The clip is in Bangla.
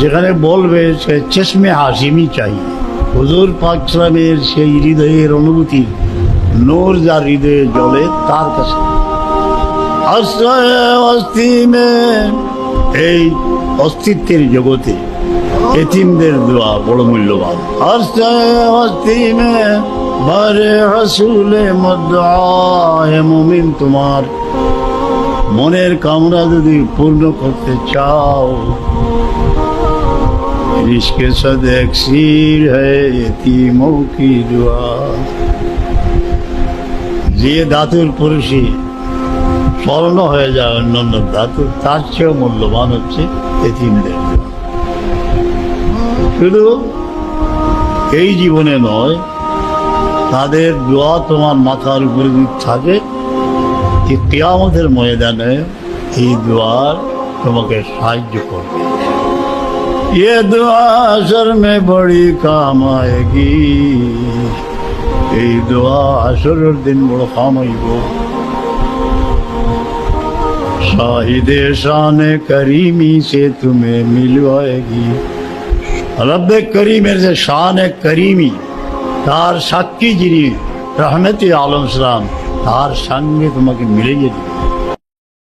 যেখানে বলবে সে চেশমে হাসিমি চাই। হুজুর পাকসালামের সেই হৃদয়ের অনুভূতি, নূর যার হৃদয়ে জলে তার কাছে। এই অস্তিত্বের জগতে এতিমদের দোয়া বড় মূল্যবান। মুমিন তোমার মনের কামনা যদি পূর্ণ করতে চাও ইশকে সদ এক্সির হতিমো কি দোয়া যে ধাতুর পুরুষই স্মরণ হয়ে যায় অন্যান্য ধাতু তার চেয়েও মূল্যবান হচ্ছে এতিমদের। শুধু এই জীবনে নয় তাদের দোয়া তোমার মাথার উপরে থাকে এই কেয়ামতের ময়দানে এই দোয়ার তোমাকে সাহায্য করবে ये दुआ असर में बड़ी काम आएगी। ये दुआ असर दिन बड़ा काम आएगी शाहिदे शान करीमी से तुम्हें मिलवाएगी। रब करीम से शान करीमी। तार शक्की जिनी रहमत आलम सलाम। तार संग तुम्हें मिलेगी।